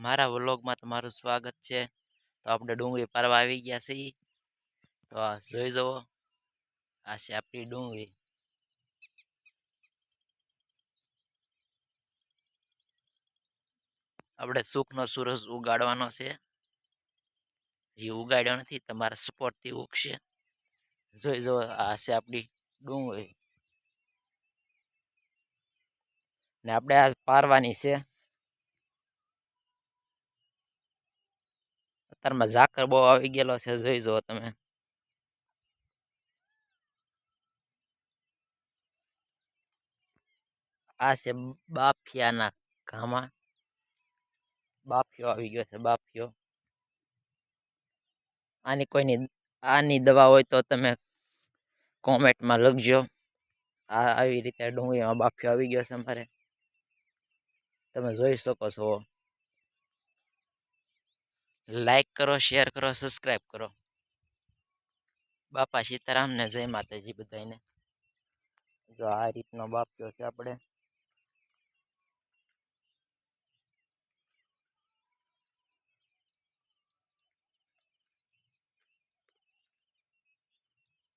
મારા વ્લોગમાં તમારું સ્વાગત છે. તો આપણે ડુંગળી પારવા આવી ગયા છીએ. તો જોઈ જવો આ છે આપણી ડુંગળી. આપણે સુખનો સૂરજ ઉગાડવાનો છે. જે ઉગાડ્યો નથી તમારા સપોર્ટથી ઉગશે. જોઈ જવો આ છે આપણી ડુંગળી. ને આપણે આ પારવાની છે. અત્યારમાં ઝાકર બહુ આવી ગયેલો છે, જોઈ જુઓ તમે. આ છે બાફિયાના ઘામાં. બાફિયો આવી ગયો છે, બાફિયો. આની કોઈની, આની દવા હોય તો તમે કોમેન્ટમાં લખજો. આ આવી રીતે ડુંગળીમાં બાફિયો આવી ગયો છે અમારે. તમે જોઈ શકો છો. લાઈક કરો શેર કરો સબસ્ક્રાઈબ કરો બાપા સીતારામ ને જય માતાજી બધાને જો આ રીતનો બાફ્યો છે આપણે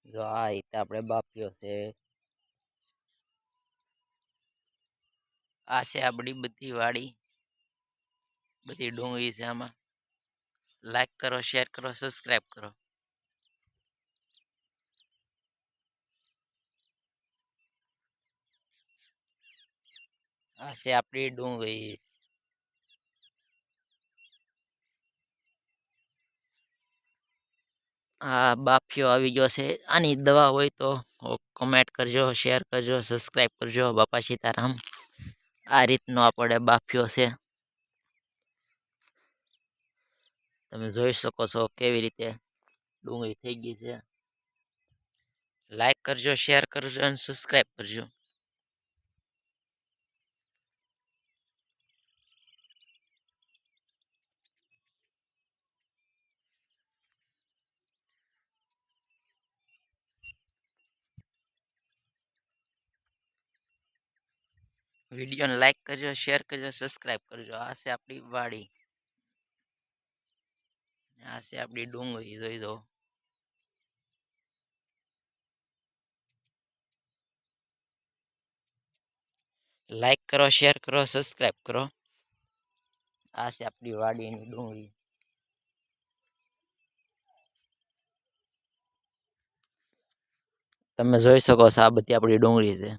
જો આ રીતે આપણે બાફ્યો છે આ છે આપણી બધી વાડી બધી ડુંગળી છે આમાં લાઈક કરો શેર કરો સબસ્ક્રાઈબ કરો આ છે આપણી ડુંગળી આ બાફિયો આવી ગયો છે આની દવા હોય તો કમેન્ટ કરજો શેર કરજો સબસ્ક્રાઈબ કરજો બાપા સીતારામ આ રીતનો આપણે બાફિયો છે તમે જોઈ શકો છો કેવી રીતે ડુંગળી થઈ ગઈ છે લાઈક કરજો શેર કરજો અને સબસ્ક્રાઈબ કરજો વિડીયોને લાઈક કરજો શેર કરજો સબસ્ક્રાઈબ કરજો આ છે આપણી વાડી આ છે આપણી ડુંગળી જોઈ દો. લાઈક કરો શેર કરો સબસ્ક્રાઈબ કરો. આ છે આપણી વાડીની ડુંગળી. તમે જોઈ શકો છો આ બધી આપણી ડુંગળી છે.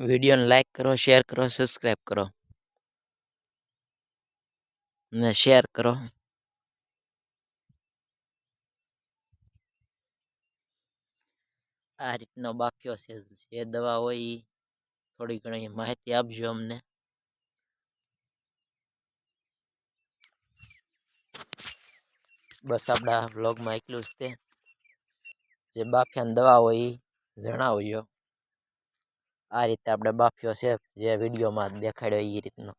વિડીયોને લાઈક કરો, શેર કરો સબસ્ક્રાઈબ કરો. ને શેર કરો. આ રીતનો બાફ્યો છે, જે દવા હોય એ થોડી ઘણી માહિતી આપજો અમને. બસ આપણા વ્લોગમાં એટલું જ તે. જે બાફિયાની દવા હોય એ જણાવજો. આ રીતે આપણે બાફ્યો છે જે વિડીયોમાં દેખાડ્યો એ રીતનો.